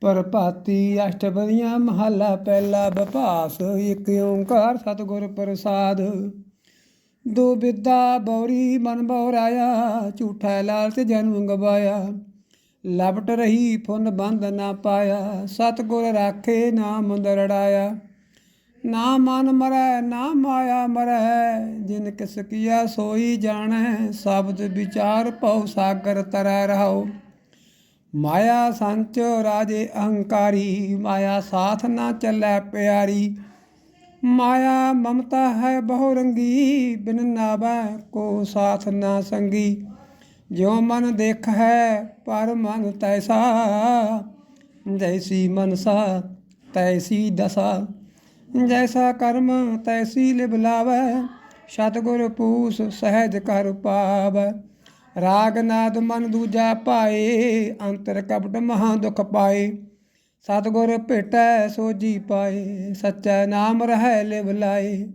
ਪਰਪਾਤੀ ਅਸ਼ਟਪਦੀਆਂ ਮਹੱਲਾ ਪਹਿਲਾ ਬਭਾਸ ਇੱਕ ਓੰਕਾਰ ਸਤਿਗੁਰ ਪ੍ਰਸਾਦ। ਦੋ ਬਿੱਦਾ ਬੌਰੀ ਮਨ ਬੌਰਾਇਆ, ਝੂਠਾ ਲਾਲਚ ਜਨਮ ਗਵਾਇਆ ਲਪਟ ਰਹੀ ਫੁੰਨ ਬੰਦ ਨਾ ਪਾਇਆ, ਸਤਿਗੁਰ ਰਾਖੇ ਨਾਮ ਦਰੜਾਇਆ। ਨਾ ਮਨ ਮਰੈ, ਨਾ ਮਾਇਆ ਮਰੈ, ਜਿਨ ਕਿਸ ਕੀਆ ਸੋਈ ਜਾਣੈ, ਸ਼ਬਦ ਵਿਚਾਰ ਪਉ ਸਾਗਰ ਤਰੈ ਰਹਾਉ। ਮਾਇਆ ਸੰਚ ਰਾਜੇ ਅਹੰਕਾਰੀ, ਮਾਇਆ ਸਾਥ ਨਾ ਚੱਲੈ ਪਿਆਰੀ। ਮਾਇਆ ਮਮਤਾ ਹੈ ਬਹੁ ਰੰਗੀ, ਬਿਨ ਨਾਵੈ ਕੋ ਸਾਥ ਨਾ ਸੰਗੀ। ਜਿਉ ਮਨ ਦੇਖ ਹੈ ਪਰ ਮਨ ਤੈਸਾ। ਜੈਸੀ ਮਨਸਾ, ਤੈਸੀ ਦਸਾ। ਜੈਸਾ ਕਰਮ, ਤੈਸੀ ਲਿਵ ਲਾਵੈ। ਸਤਿਗੁਰ ਪੂਸ ਸਹਿਜ ਕਰ ਪਾਵੈ। ਰਾਗ ਨਾਦ ਮਨ ਦੂਜਾ ਪਾਏ, ਅੰਤਰ ਕਪਟ ਮਹਾ ਦੁਖ ਪਾਏ। ਸਤਿਗੁਰ ਭੇਟੈ ਸੋਜੀ ਪਾਏ, ਸੱਚਾ ਨਾਮ ਰਹੈ ਲਿਵ ਲਾਏ।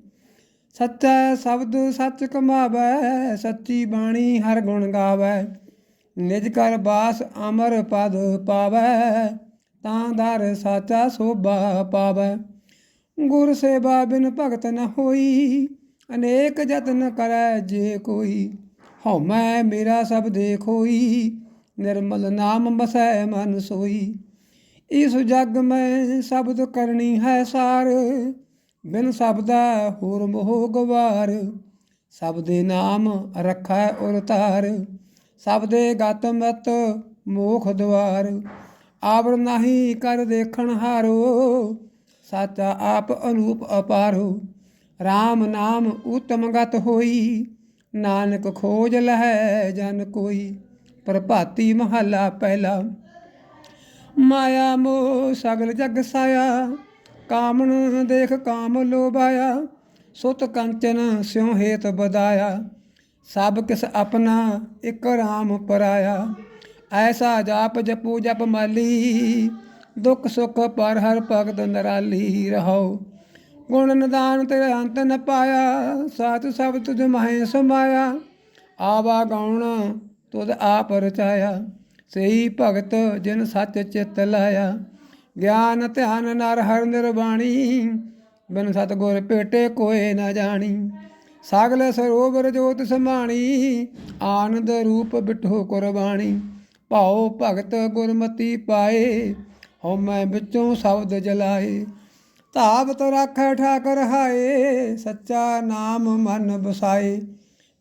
ਸੱਚਾ ਸ਼ਬਦ ਸੱਚ ਕਮਾਵੈ, ਸੱਚੀ ਬਾਣੀ ਹਰ ਗੁਣ ਗਾਵੈ। ਨਿਜ ਕਰ ਬਾਸ ਅਮਰ ਪਦ ਪਾਵੈ, ਤਾਂ ਦਰ ਸਾਚਾ ਸੋਭਾ ਪਾਵੈ। ਗੁਰ ਸੇਵਾ ਬਿਨ ਭਗਤ ਨ ਹੋਈ, ਅਨੇਕ ਯਤਨ ਕਰੈ ਜੇ ਕੋਈ। ਹਉਮੈ ਮੇਰਾ ਸਭ ਦੇਖੋਈ ਨਿਰਮਲ ਨਾਮ ਬਸੈ ਮਨ ਸੋਈ। ਇਸ ਜਗ ਮੈਂ ਸ਼ਬਦ ਕਰਨੀ ਹੈ ਸਾਰ, ਬਿਨ ਸ਼ਬਦਾ ਹੋਰ ਮੋਹ ਗਵਾਰ। ਸਭ ਦੇ ਨਾਮ ਰਖੈ ਉਰ ਸਭ ਦੇ ਗਤ ਮਤ ਮੋਖ ਦਵਾਰ। ਆਵਰ ਨਹੀਂ ਕਰ ਦੇਖਣ ਹਾਰੋ, ਸਾਚਾ ਆਪ ਅਨੂਪ ਅਪਾਰੋ। RAM ਨਾਮ ਉਤਮ ਗਤ ਹੋਈ ਨਾਨਕ ਖੋਜ ਲਹੈ ਜਨ ਕੋਈ, ਪ੍ਰਭਾਤੀ ਮਹੱਲਾ ਪਹਿਲਾ। ਮਾਇਆ ਮੋਹ ਸਗਲ ਜਗ ਸਾਇਆ, ਕਾਮਣ ਦੇਖ ਕਾਮ ਲੋਭਾਇਆ, ਸੁਤ ਕੰਚਨ ਸਿਉ ਹੇਤ ਬਦਾਇਆ। ਸਭ ਕਿਸ ਆਪਣਾ ਇਕ ਰਾਮ ਪਰਾਇਆ। ਐਸਾ ਜਾਪ ਜਪੂ ਜਪ ਮਾਲੀ, ਦੁਖ ਸੁਖ ਪਰ ਹਰ ਭਗਤ ਨਰਾਲੀ ਰਹੋ ਗੁਣ ਨਿਦਾਨ ਤੇਰੇ ਅੰਤ ਨ ਪਾਇਆ, ਸਾਚ ਸਭ ਤੁਝ ਮਹਿ ਸਮਾਇਆ। ਆਵਾ ਗਾਉਣ ਤੁਧ ਆਪ ਰਚਾਇਆ ਸਹੀ ਭਗਤ ਜਿਨ ਸੱਚ ਚਿਤ ਲਾਇਆ। ਗਿਆਨ ਧਿਆਨ ਨਰ ਹਰ ਨਿਰਵਾਣੀ, ਬਿਨ ਸਤਗੁਰ ਭੇਟੇ ਕੋਏ ਨਾ ਜਾਣੀ। ਸਾਗਲ ਸਰੋਵਰ ਜੋਤ ਸਮਾਣੀ, ਆਨੰਦ ਰੂਪ ਬਿਠੋ ਕੁਰਬਾਣੀ। ਭਾਉ ਭਗਤ ਗੁਰਮਤੀ ਪਾਏ ਹਉ ਮੈਂ ਵਿੱਚੋਂ ਸ਼ਬਦ ਜਲਾਏ। ਧਾਵਤ ਰੱਖੈ ਠਾਕਰ ਹਾਏ, ਸੱਚਾ ਨਾਮ ਮਨ ਬਸਾਏ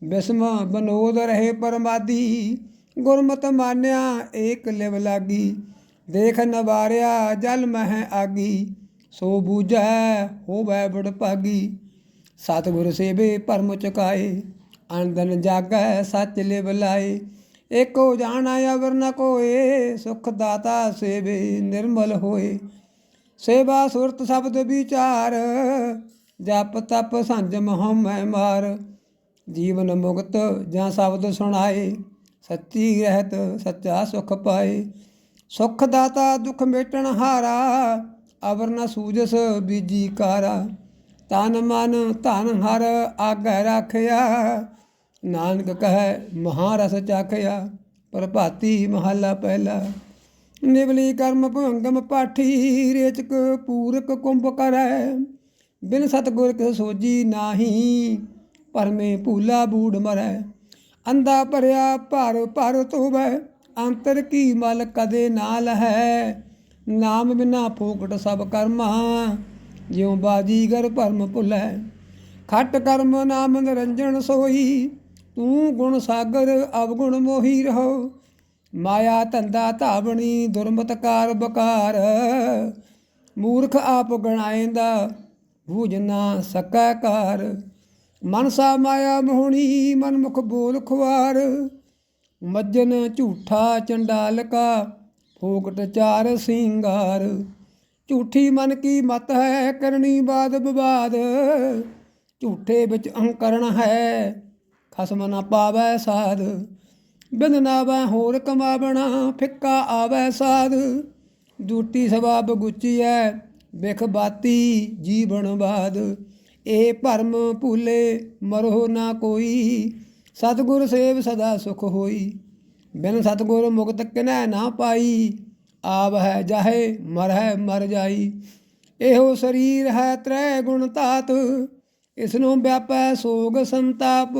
ਬਿਸਮ ਬਨੋਦ ਰਹੇ ਪਰਮਾਦੀ, ਗੁਰਮਤ ਮਾਨਿਆ ਏਕ ਲਿਵ ਲਾਗੀ। ਦੇਖ ਨਵਾਰਿਆ ਜਲ ਮਹਿ ਆਗੀ, ਸੋ ਬੂਝੈ ਹੋਵੈ ਬੜ ਭਾਗੀ। ਸਤਿਗੁਰ ਸੇਵੇ ਪਰਮ ਚੁਕਾਏ ਅਨੰਦਨ ਜਾਗੈ ਸੱਚ ਲਿਵ ਲਾਏ। ਏਕੋ ਜਾਣਾ ਅਵਰ ਨ ਕੋਏ, ਸੁਖ ਦਾਤਾ ਸੇਵੇ ਨਿਰਮਲ ਹੋਏ। ਸੇਵਾ ਸੁਰਤ ਸ਼ਬਦ ਵਿਚਾਰ, ਜਪ ਤਪ ਸੰਜਮ ਹਉਮੈ ਮਾਰ। ਜੀਵਨ ਮੁਕਤ ਜਾਂ ਸ਼ਬਦ ਸੁਣਾਏ, ਸੱਚੀ ਰਹਿਤ ਸੱਚਾ ਸੁਖ ਪਾਏ। ਸੁਖ ਦਾਤਾ ਦੁਖ ਮੇਟਣ ਹਾਰਾ, ਅਵਰ ਨ ਸੂਜਸ ਬੀਜੀ ਕਾਰਾ। ਤਨ ਮਨ ਧਨ ਹਰ ਆਗੈ ਰਾਖਿਆ, ਨਾਨਕ ਕਹੈ ਮਹਾਰਸ ਚਾਖਿਆ, ਪ੍ਰਭਾਤੀ ਮਹੱਲਾ ਪਹਿਲਾ। ਨਿਵਲੀ ਕਰਮ ਭੰਗਮ ਪਾਠੀ ਰੇਚਕ ਪੂਰਕ ਕੁੰਭ ਕਰੈ। ਬਿਨ ਸਤਗੁਰ ਕੇ ਸੋਜੀ ਨਾਹੀ, ਪਰਮੇ ਭੂਲਾ ਬੂੜ ਮਰੈ। ਅੰਦਾ ਭਰਿਆ ਭਰ ਭਰ ਤੋਵੈ ਅੰਤਰ ਕੀ ਮਲ ਕਦੇ ਨਾਲ ਹੈ ਨਾਮ ਬਿਨਾ ਫੋਕਟ ਸਭ ਕਰਮਾ, ਜਿਉ ਬਾਜੀਗਰ ਭਰਮ ਭੁਲੈ। ਖਟ ਕਰਮ ਨਾਮ ਨਿਰੰਜਨ ਸੋਈ, ਤੂੰ ਗੁਣ ਸਾਗਰ ਅਵਗੁਣ ਮੋਹੀ ਰਹੋ। ਮਾਇਆ ਧੰਦਾ ਧਾਵਣੀ ਦੁਰਮਤਕਾਰ ਬਕਾਰ। ਮੂਰਖ ਆਪ ਗਣਾਏਂਦਾ ਬੂਝ ਨਾ ਸਕੈ ਕਾਰ ਮਨਸਾ ਮਾਇਆ ਮੋਹਣੀ, ਮਨਮੁਖ ਬੋਲ ਖੁਆਰ। ਮੱਜਨ ਝੂਠਾ ਚੰਡਾਲ ਕਾ ਫੋਕਟ ਚਾਰ ਸਿੰਗਾਰ। ਝੂਠੀ ਮਨ ਕੀ ਮਤ ਹੈ, ਕਰਨੀ ਬਾਦ ਵਿਵਾਦ ਝੂਠੇ ਵਿੱਚ ਅਹੰਕਰਣ ਹੈ, ਖਸਮ ਨਾ ਪਾਵੈ ਸਾਧ। ਬਿਨ ਨਾਵੈ ਹੋਰ ਕਮਾਵਣਾ, ਫਿੱਕਾ ਆਵੈ ਸਾਧ ਦੂਟੀ ਸਵਾਬ ਗੁੱਚੀਐ, ਵਿਖ ਬਾਤੀ ਜੀਵਨ ਬਾਦ। ਇਹ ਭਰਮ ਭੂਲੇ ਮਰੋ ਨਾ ਕੋਈ, ਸਤਿਗੁਰ ਸੇਵ ਸਦਾ ਸੁਖ ਹੋਈ। ਬਿਨ ਸਤਿਗੁਰ ਮੁਕਤ ਕਿਨੈ ਨਾ ਪਾਈ ਆਵ ਹੈ ਜਾਹੇ ਮਰ ਹੈ ਮਰ ਜਾਈ। ਇਹੋ ਸਰੀਰ ਹੈ ਤ੍ਰੈ ਗੁਣ ਤਾਤ ਇਸ ਨੂੰ ਵਿਆਪੈ ਸੋਗ ਸੰਤਾਪ।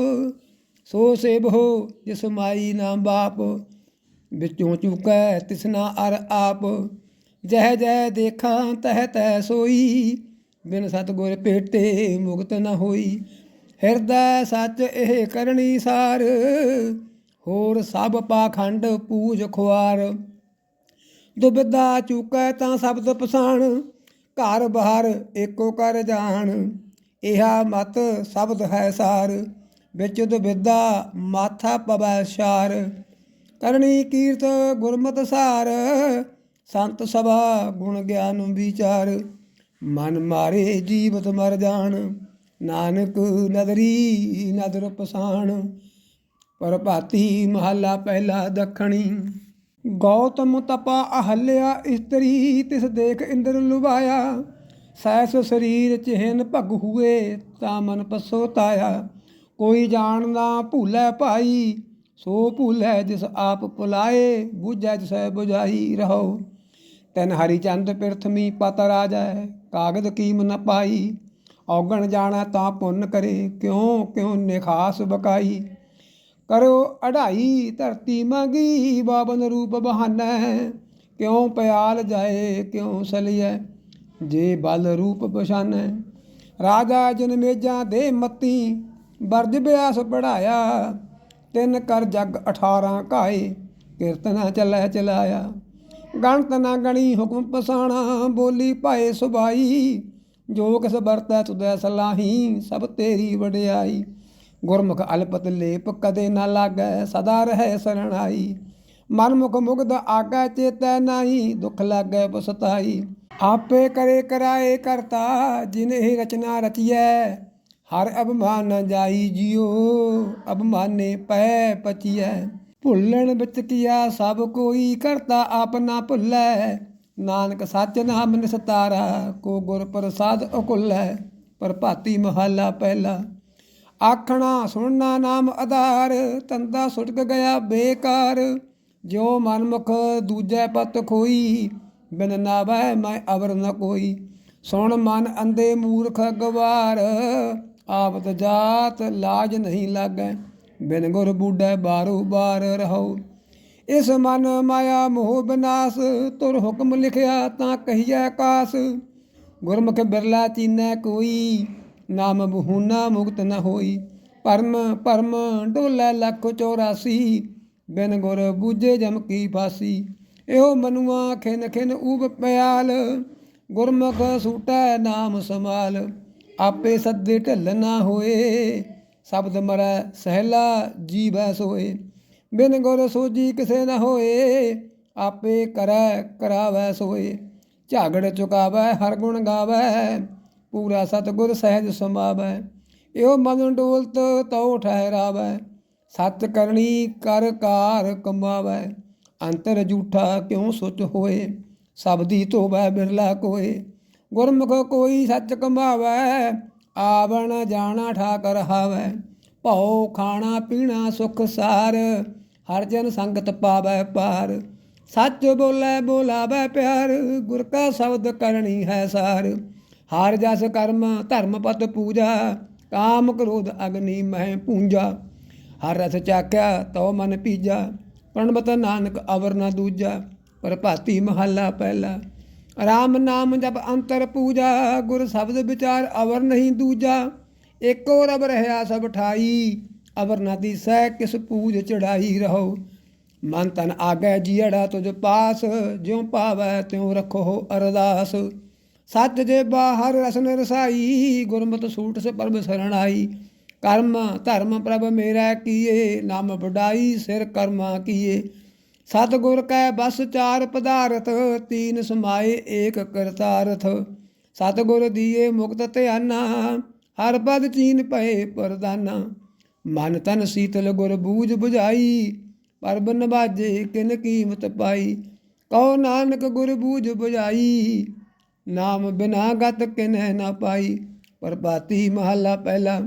ਸੋ ਸੇਬੋ ਜਿਸ ਮਾਈ ਨਾ ਬਾਪ, ਵਿੱਚੋਂ ਚੁਕੈ ਤਿਸਨਾ ਅਰ ਆਪ। ਜਹ ਜਹ ਦੇਖਾਂ, ਤਹ ਤੈ ਸੋਈ, ਬਿਨ ਸਤਗੁਰ ਭੇਟੇ ਮੁਕਤ ਨ ਹੋਈ। ਹਿਰਦੈ ਸੱਚ ਇਹ ਕਰਨੀ ਸਾਰ, ਹੋਰ ਸਭ ਪਾਖੰਡ ਪੂਜ ਖੁਆਰ। ਦੁਬਿਧਾ ਚੁਕੈ ਤਾਂ ਸ਼ਬਦ ਪਛਾਣ, ਘਰ ਬਾਹਰ ਏਕੋ ਕਰ ਜਾਣ। ਇਹਾ ਮਤ ਸ਼ਬਦ ਹੈ ਸਾਰ। ਵਿੱਚ ਦੁਬਿਧਾ ਮਾਥਾ ਪਵੈ ਸ਼ਾਰ। ਕਰਨੀ ਕੀਰਤ ਗੁਰਮਤ ਸਾਰ, ਸੰਤ ਸਭਾ ਗੁਣ ਗਿਆਨ ਵਿਚਾਰ। ਮਨ ਮਾਰੇ ਜੀਵਤ ਮਰ ਜਾਣ, ਨਾਨਕ ਨਦਰੀ ਨਦਰ ਪਸਾਣ। ਪਰਭਾਤੀ ਮਹੱਲਾ ਪਹਿਲਾ ਦੱਖਣੀ। ਗੌਤਮ ਤਪਾ ਅਹਲਿਆ ਇਸਤਰੀ, ਤਿਸ ਦੇਖ ਇੰਦਰ ਲੁਭਾਇਆ। ਸੈਸ ਸਰੀਰ ਚਿਹਨ ਭਗ ਹੁਏ, ਤਾਂ ਮਨ ਪਸੋਤਾਇਆ ਕੋਈ ਜਾਣਦਾ ਭੂਲੇ ਭਾਈ, ਸੋ ਭੂਲੇ ਜਿਸ ਆਪ ਭੁਲਾਏ, ਬੁਝੈ ਜਿਸੈ ਬੁਝਾਈ ਰਹੋ। ਤੈਨ ਹਰੀ ਚੰਦ ਪਿਰਥਮੀ ਪਤ ਰਾਜੈ, ਕਾਗਦ ਕੀਮ ਨ ਪਾਈ। ਔਗਣ ਜਾਣਾ ਤਾਂ ਪੁੰਨ ਕਰੇ, ਕਿਉ ਕਿਉ ਨਿਖਾਸ ਬਕਾਈ। ਕਰੋ ਅਢਾਈ ਧਰਤੀ ਮੰਗੀ, ਬਾਬਨ ਰੂਪ ਬਹਾਨੈ। ਕਿਉ ਪਿਆਲ ਜਾਏ, ਕਿਉ ਸਲੀਐ, ਜੇ ਬਲ ਰੂਪ ਪਛਾਨੈ। ਰਾਜਾ ਜਨਮੇਜਾਂ ਦੇ ਮਤੀ ਬਰਜ ਬਿਆਸ ਪੜਾਇਆ ਤਿੰਨ ਕਰ ਜਗ 18 ਘਾਏ ਕੀਰਤਨਾ ਚੱਲੈ ਚਲਾਇਆ। ਗਣਤ ਨਾ ਗਣੀ ਹੁਕਮ ਪਸਾਣਾ, ਬੋਲੀ ਭਾਏ ਸੁਭਾਈ, ਜੋ ਕਿਸ ਵਰਤੈ ਤੁਦੈ ਸਲਾਹੀ, ਸਭ ਤੇਰੀ ਵਡਿਆਈ। ਗੁਰਮੁਖ ਅਲਪਤ ਲੇਪ ਕਦੇ ਨਾ ਲਾਗੈ, ਸਦਾ ਰਹੈ ਸਰਣਾਈ। ਮਨ ਮੁਖ ਮੁਗਧ ਆਗੈ, ਚੇਤੈ ਨਾਹੀ, ਦੁਖ ਲਾਗੈ ਪਸਤਾਈ ਆਪੇ ਕਰੇ ਕਰਾਏ ਕਰਤਾ ਜਿਨ ਇਹ ਰਚਨਾ ਰਚੀਐ ਹਰ ਅਭਮਾਨ ਨ ਜਾਈ ਜਿਉ, ਅਭਮਾਨੇ ਪੈ ਪਚੀਐ। ਭੁੱਲਣ ਵਿੱਚ ਕੀਆ ਸਭ ਕੋਈ ਕਰਤਾ ਆਪ ਨਾ ਭੁੱਲੈ। ਨਾਨਕ ਸੱਚ ਨਾਮ ਨਿਸਤਾਰਾ, ਕੋ ਗੁਰ ਪ੍ਰਸਾਦ ਅਕੁੱਲੈ। ਪ੍ਰਭਾਤੀ ਮਹੱਲਾ ਪਹਿਲਾ। ਆਖਣਾ ਸੁਣਨਾ ਨਾਮ ਆਧਾਰ, ਤੰਦਾ ਸੁਟਕ ਗਿਆ ਬੇਕਾਰ। ਜੋ ਮਨਮੁਖ ਦੂਜੇ ਪਤ ਖੋਈ, ਬਿਨ ਨਾਵੈ ਮੈਂ ਅਵਰ ਨ ਕੋਈ। ਸੁਣ ਮਨ ਅੰਦੇ ਮੂਰਖ ਗਵਾਰ ਆਪਤ ਜਾਤ ਲਾਜ ਨਹੀਂ ਲਾਗੈ, ਬਿਨ ਗੁਰ ਬੂਢੈ ਬਾਰੂ ਬਾਰ ਰਹੋ। ਇਸ ਮਨ ਮਾਇਆ ਮੋਹ ਬਿਨਾਸ਼, ਤੁਰ ਹੁਕਮ ਲਿਖਿਆ ਤਾਂ ਕਹੀਐ ਕਾਸ। ਗੁਰਮੁਖ ਬਿਰਲਾ ਚੀਨੈ ਕੋਈ, ਨਾਮ ਬਹੂਨਾ ਮੁਕਤ ਨ ਹੋਈ। ਪਰਮ ਪਰਮ ਢੋਲੇ ਲੱਖ 84 ਬਿਨ ਗੁਰ ਬੂਝੇ ਜਮ ਕੀ ਫਾਸੀ। ਇਹੋ ਮਨੁਆ ਖਿਨ ਖਿਨ ਊਬ ਪਿਆਲ, ਗੁਰਮੁਖ ਸੂਟੈ ਨਾਮ ਸਮਾਲ ਆਪੇ ਸੱਦੇ ਢਿੱਲ ਨਾ ਹੋਏ। ਸ਼ਬਦ ਮਰੈ ਸਹਿਲਾ ਜੀਵੈ ਸੋਏ। ਬਿਨ ਗੁਰ ਸੋਜੀ ਕਿਸੇ ਨਾ ਹੋਏ। ਆਪੇ ਕਰੈ ਕਰਾਵੈ ਸੋਏ। ਝਾਗੜ ਚੁਕਾਵੈ, ਹਰ ਗੁਣ ਗਾਵੈ। ਪੂਰਾ ਸਤਗੁਰ ਸਹਿਜ ਸਮਾਵੈ। ਇਹੋ ਮਨ ਡੋਲਤ ਤਉ ਠਹਿਰਾਵੈ। ਸਤ ਕਰਨੀ ਕਰ ਕਾਰ ਕਮਾਵੈ। ਅੰਤਰ ਝੂਠਾ ਕਿਉ ਸੁਚ ਹੋਏ? ਸਬਦੀ ਧੋਵੈ ਬਿਰਲਾ ਕੋਏ। ਗੁਰਮੁਖ ਕੋਈ ਸੱਚ ਕਮਾਵੈ ਆਵਣ ਜਾਣਾ ਠਾਕਰ ਰਹਾਵੈ ਭਉ ਖਾਣਾ ਪੀਣਾ ਸੁਖ ਸਾਰ, ਹਰ ਜਨ ਸੰਗਤ ਪਾਵੈ ਪਾਰ ਸੱਚ ਬੋਲੇ ਬੋਲਾਵੈ ਪਿਆਰ, ਗੁਰ ਕਾ ਸ਼ਬਦ ਕਰਨੀ ਹੈ ਸਾਰ। ਹਰ ਜਸ ਕਰਮ, ਧਰਮ ਪਤ ਪੂਜਾ, ਕਾਮ ਕ੍ਰੋਧ ਅਗਨੀ ਮਹਿ ਪੂੰਜਾ। ਹਰ ਰਸ ਚਾਕਿਆ ਤੋ ਮਨ ਪੀਜਾ। ਪ੍ਰਣਮਤ ਨਾਨਕ ਅਵਰ ਨਾ ਦੂਜਾ। ਪ੍ਰਭਾਤੀ ਮਹੱਲਾ ਪਹਿਲਾ। ਰਾਮ ਨਾਮ ਜਪ ਅੰਤਰ ਪੂਜਾ, ਗੁਰ ਸ਼ਬਦ ਵਿਚਾਰ, ਅਵਰ ਨਹੀਂ ਦੂਜਾ, ਏਕੋ ਰਬ ਰਹਾ ਸਭ ਠਾਈ, ਅਵਰ ਨਾ ਦੀਸੈ ਕਿਸ ਪੂਜ ਚੜਾਈ ਰਹੋ। ਮਨ ਤਨ ਆਗੈ ਜੀੜਾ ਤੁਝ ਪਾਸ, ਜਿਉ ਪਾਵੈ ਤਿਉ ਰੱਖੋ ਅਰਦਾਸ। ਸੱਚ ਜੇ ਬਾਹਰ ਰਸਨ ਰਸਾਈ, ਗੁਰਮਤਿ ਸੂਟ ਸੇ ਪਰਮ ਸਰਣਾਈ। ਕਰਮ ਧਰਮ ਪ੍ਰਭ ਮੇਰਾ ਕੀਏ, ਨਾਮ ਵਡਾਈ, ਸਿਰ ਕਰਮਾ ਕੀਏ। ਸਤਿਗੁਰ ਕੈ ਬਸ ਚਾਰ ਪਦਾਰਥ ਤੀਨ ਸਮਾਏ ਏਕ ਕਰਤਾਰਥ। ਸਤਿਗੁਰ ਦੀਏ ਮੁਕਤ ਧਿਆਨਾ, ਹਰ ਪਦ ਚੀਨ ਪਏ ਪਰਦਾਨਾ। ਮਨ ਤਨ ਸੀਤਲ ਗੁਰ ਬੂਝ 부ਝਾਈ ਪਰਬ ਨਵਾਜੇ ਕਿਨ ਕੀਮਤ ਪਾਈ। ਕਹੋ ਨਾਨਕ ਗੁਰ ਬੂਝ 부ਝਾਈ ਨਾਮ ਬਿਨਾ ਗਤ ਕਿਨੈ ਨਾ ਪਾਈ। ਪ੍ਰਭਾਤੀ ਮਹੱਲਾ ਪਹਿਲਾ।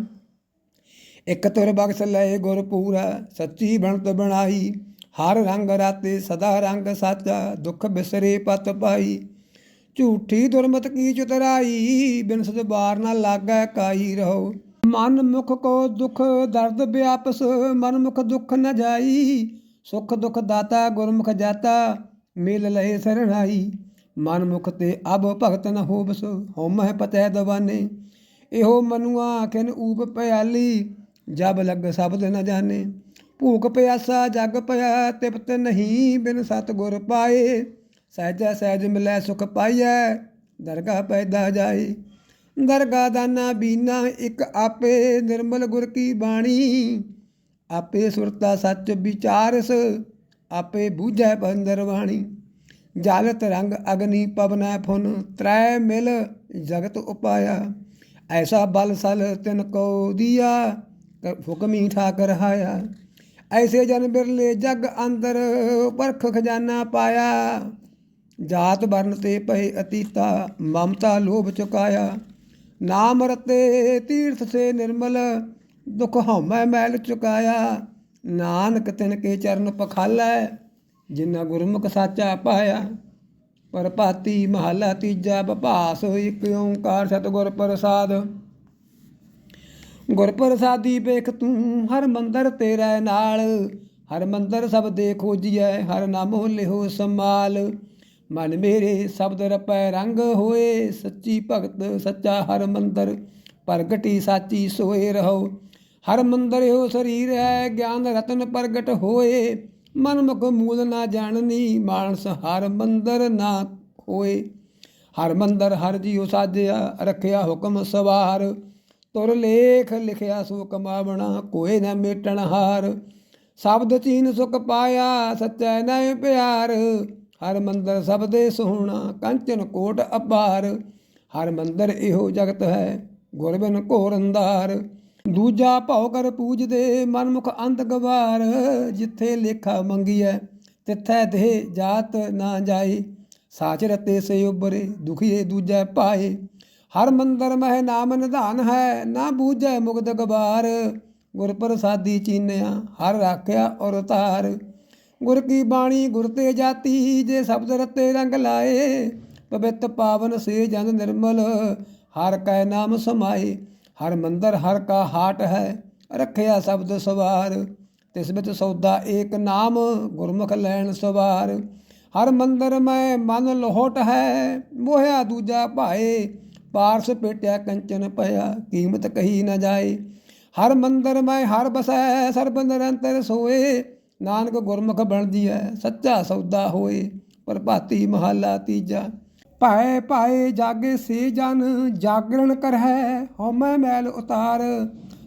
ਇਕ ਤੁਰ ਬਖਸ਼ ਲਏ ਗੁਰ ਪੂਰਾ, ਸੱਚੀ ਬਣਤ ਬਣਾਈ। ਹਰ ਰੰਗ ਰਾਤੇ ਸਦਾ ਰੰਗ ਸਾਚਾ ਦੁੱਖ ਬਿਸਰੇ ਪਤ ਪਾਈ। ਝੂਠੀ ਦੁਰਮਤ ਕੀ ਚੁਤਰਾਈ ਬਿਨ ਸਦ ਬਾਰ ਨਾ ਲਾਗੈ ਕਾਈ ਰਹੋ। ਮਨ ਮੁਖ ਕੋ ਦੁਖ ਦਰਦ ਵਿਆਪਸ ਮਨ ਮੁਖ ਦੁਖ ਨ ਜਾਈ। ਸੁਖ ਦੁਖ ਦਾਤਾ ਗੁਰਮੁਖ ਜਾਤਾ, ਮਿਲ ਲਏ ਸਰਣਾਈ ਮਨ ਮੁਖ ਤੇ ਅਬ ਭਗਤ ਨ ਹੋਬਸ, ਹਉਮੈ ਪਤੈ ਦਵਾਨੇ। ਇਹੋ ਮਨੁਆ ਖਿਨ ਊਪ ਪਿਆਲੀ ਜਬ ਲੱਗ ਸ਼ਬਦ ਨ ਜਾਣੇ। ਭੂਖ ਪਿਆਸਾ ਜਗ ਪਿਆ, ਤਿਪਤ ਨਹੀਂ ਬਿਨ ਸਤਗੁਰ ਪਾਏ। ਸਹਿਜੈ ਸਹਿਜ ਮਿਲੈ, ਸੁਖ ਪਾਈਐ ਦਰਗਾ ਪੈਦਾ ਜਾਏ। ਦਰਗਾ ਦਾਨਾ ਬੀਨਾ, ਇੱਕ ਆਪੇ ਨਿਰਮਲ ਗੁਰ ਕੀ ਬਾਣੀ। ਆਪੇ ਸੁਰਤਾ ਸੱਚ ਵਿਚਾਰਸ, ਆਪੇ ਬੂਝੈ ਬੰਦਰ ਬਾਣੀ। ਜਲਤ ਰੰਗ ਅਗਨੀ ਪਵਨੈ ਫੁਨ, ਤ੍ਰੈ ਮਿਲ ਜਗਤ ਉਪਾਇਆ। ਐਸਾ ਬਲ ਸਲ ਤਿਨ ਕੋ ਦੀਆ, ਕ- ਹੁਕਮੀ ਠਾਕਰ ਹਾਇਆ। ਐਸੇ ਜਨ ਬਿਰਲੇ ਜਗ ਅੰਦਰ ਪਰਖ ਖਜ਼ਾਨਾ ਪਾਇਆ। ਜਾਤ ਵਰਨ ਤੇ ਪਏ ਅਤੀਤਾ, ਮਮਤਾ ਲੋਭ ਚੁਕਾਇਆ। ਨਾਮ ਰਤੇ ਤੀਰਥ ਸੇ ਨਿਰਮਲ, ਦੁਖ ਹਉਮੈ ਮੈਲ ਚੁਕਾਇਆ। ਨਾਨਕ ਤਿਨ ਕੇ ਚਰਨ ਪਖਾਲੈ ਜਿਨਾ ਗੁਰਮੁਖ ਸਾਚਾ ਪਾਇਆ। ਪਰ ਭਾਤੀ ਮਹਲਾ ਤੀਜਾ, ਬਭਾਸ ਇਕ ਓੰਕਾਰ ਸਤਿਗੁਰ ਪ੍ਰਸਾਦ। ਗੁਰਪ੍ਰਸਾਦੀ ਵੇਖ ਤੂੰ, ਹਰ ਮੰਦਰ ਤੇਰੇ ਨਾਲ। ਹਰ ਮੰਦਰ ਸਭ ਦੇ ਖੋਜੀਐ, ਹਰ ਨਾਮੋ ਲਿਹੋ ਸੰਮਾਲ ਮਨ ਮੇਰੇ ਸ਼ਬਦ ਰਪੈ ਰੰਗ ਹੋਏ, ਸੱਚੀ ਭਗਤ ਸੱਚਾ ਹਰ ਮੰਦਰ। ਪ੍ਰਗਟੀ ਸਾਚੀ ਸੋਏ ਰਹੋ। ਹਰ ਮੰਦਰ ਹੋ ਸਰੀਰ ਹੈ, ਗਿਆਨ ਰਤਨ ਪ੍ਰਗਟ ਹੋਏ। ਮਨ ਮੁਖ ਮੂਲ ਨਾ ਜਾਣਨੀ, ਮਾਨਸ ਹਰ ਮੰਦਰ ਨਾ ਹੋਏ ਹਰ ਮੰਦਰ ਹਰ ਜੀਉ ਸਾਜਿਆ, ਰੱਖਿਆ ਹੁਕਮ ਸਵਾਰ। ਤੁਰ ਲੇਖ ਲਿਖਿਆ ਸੋ ਕਮਾਵਣਾ ਕੋਏ ਨਾ ਮੇਟਣ ਹਾਰ। ਸ਼ਬਦ ਚੀਨ ਸੁਖ ਪਾਇਆ, ਸੱਚੈ ਨੈ ਪਿਆਰ। ਹਰ ਮੰਦਰ ਸਭ ਦੇ ਸੋਹਣਾ, ਕੰਚਨ ਕੋਟ ਅਪਾਰ। ਹਰ ਮੰਦਰ ਇਹੋ ਜਗਤ ਹੈ, ਗੁਰਬਿਨ ਘੋਰ ਅੰਧਾਰ। ਦੂਜਾ ਭਉ ਕਰ ਪੂਜਦੇ, ਮਨਮੁਖ ਅੰਤ ਗਵਾਰ। ਜਿੱਥੇ ਲੇਖਾ ਮੰਗੀਐ, ਤਿੱਥੈ ਦੇ ਜਾਤ ਨਾ ਜਾਏ। ਸਾਚ ਰਤੇ ਸੇ ਉਬਰੇ ਦੁਖੀਏ ਦੂਜੈ ਪਾਏ। ਹਰ ਮੰਦਰ ਮਹਿ ਨਾਮ ਨਿਧਾਨ ਹੈ, ਨਾ ਬੂਝੈ ਮੁਗਦ ਗਵਾਰ। ਗੁਰ ਪ੍ਰਸਾਦੀ ਚੀਨਿਆ, ਹਰ ਰਾਖਿਆ ਔਰ ਧਾਰ ਗੁਰ ਕੀ ਬਾਣੀ ਗੁਰ ਤੇ ਜਾਤੀ, ਜੇ ਸ਼ਬਦ ਰਤੇ ਰੰਗ ਲਾਏ, ਪਵਿੱਤ ਪਾਵਨ ਸੇ ਜਨ ਨਿਰਮਲ। ਹਰ ਕੈ ਨਾਮ ਸਮਾਏ, ਹਰ ਮੰਦਰ ਹਰ ਕਾ ਹਾਟ ਹੈ, ਰੱਖਿਆ ਸ਼ਬਦ ਸਵਾਰ। ਤਿਸ ਵਿੱਚ ਸੌਦਾ ਏਕ ਨਾਮ, ਗੁਰਮੁਖ ਲੈਣ ਸਵਾਰ। ਹਰ ਮੰਦਰ ਮੈਂ ਮਨ ਲੋਹਟ ਹੈ, ਮੋਹਿਆ ਦੂਜਾ ਭਾਏ ਪਾਰਸ ਪੇਟਿਆ ਕੰਚਨ ਪਿਆ ਕੀਮਤ ਕਹੀ ਨਾ ਜਾਏ। ਹਰ ਮੰਦਰ ਮੈਂ ਹਰ ਬਸੈ, ਸਰਬ ਨਿਰੰਤਰ ਸੋਏ। ਨਾਨਕ ਗੁਰਮੁਖ ਬਣਦੀ ਹੈ ਸੱਚਾ ਸੌਦਾ ਹੋਏ। ਪ੍ਰਭਾਤੀ ਮਹਲਾ ਤੀਜਾ। ਭਾਏ ਭਾਏ ਜਾਗੇ ਸੇ ਜਨ, ਜਾਗਰਣ ਕਰਹਿ, ਹਉਮੈ ਮੈਲ ਉਤਾਰ।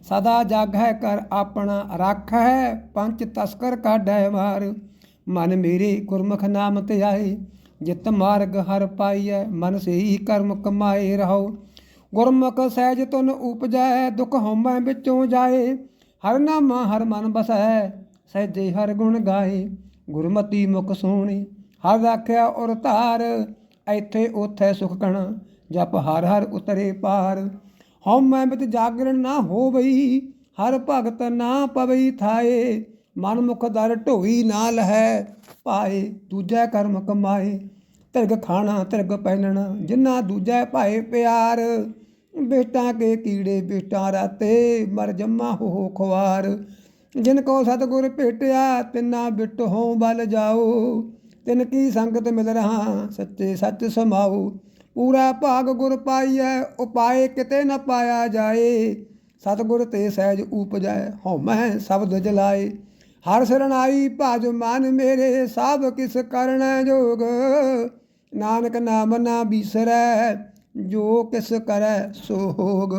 ਸਦਾ ਜਾਗੈ ਕਰ ਆਪਣਾ ਰੱਖੈ ਪੰਚ ਤਸਕਰ ਕਾਢੈ ਮਾਰ ਮਨ ਮੇਰੇ ਗੁਰਮੁਖ ਨਾਮ ਤੇ ਆਏ। ਜਿਤ ਮਾਰਗ ਹਰ ਪਾਈਐ, ਮਨ ਸੇਈ ਕਰਮ ਕਮਾਏ ਰਹੋ। ਗੁਰਮੁਖ ਸਹਿਜ ਤੁਨ ਉਪਜੈ, ਦੁਖ ਹਉਮੈ ਵਿੱਚੋਂ ਜਾਏ। ਹਰ ਨਾਮ ਹਰ ਮਨ ਬਸੈ, ਸਹਿਜੇ ਹਰ ਗੁਣ ਗਾਏ। ਗੁਰਮਤੀ ਮੁਖ ਸੋਹਣੀ ਹਰ ਰਾਖਿਆ ਔਰ ਧਾਰ। ਇੱਥੇ ਉਥੇ ਸੁਖ ਕਣ, ਜਪ ਹਰ ਹਰ ਉਤਰੇ ਪਾਰ। ਹਉਮੈ ਵਿੱਚ ਜਾਗਰਣ ਨਾ ਹੋਵਈ, ਹਰ ਭਗਤ ਨਾ ਪਵਈ ਥਾਏ। ਮਨ ਮੁਖ ਦਰ ਢੋਈ ਨਾਲ ਹੈ ਪਾਏ ਦੂਜਾ ਕਰਮ ਕਮਾਏ, ਤਿਰਗ ਖਾਣਾ, ਤਿਰਗ ਪਹਿਨਣਾ ਜਿਨ੍ਹਾਂ ਦੂਜਾ ਭਾਏ ਪਿਆਰ ਬੇਟਾ ਕੇ ਕੀੜੇ ਬੇਟਾ ਰਾਤੇ ਮਰ ਜੰਮਾ ਹੋ ਖਵਾਰ ਜਿਨ ਕੋ ਸਤਗੁਰ ਭੇਟਿਆ, ਤਿੰਨਾ ਬਿਟ ਹੋ ਬਲ ਜਾਓ। ਤਿਨ ਕੀ ਸੰਗਤ ਮਿਲ ਰਹਾ, ਸੱਚੇ ਸੱਚ ਸਮਾਉ ਪੂਰਾ ਭਾਗ ਗੁਰ ਪਾਈਐ, ਉਪਾਏ ਕਿਤੇ ਨਾ ਪਾਇਆ ਜਾਏ। ਸਤਗੁਰ ਤੇ ਸਹਿਜ ਊਪਜੈ ਹਉਮੈ ਸ਼ਬਦ ਜਲਾਏ। ਹਰ ਸਰਣਾਈ ਭਜ ਮਨ ਮੇਰੇ, ਸਭ ਕਿਸ ਕਰਨ ਜੋਗ। ਨਾਨਕ ਨਾਮ ਨਾ ਬੀਸਰੈ, ਜੋ ਕਿਸ ਕਰੈ ਸੋ ਹੋਗ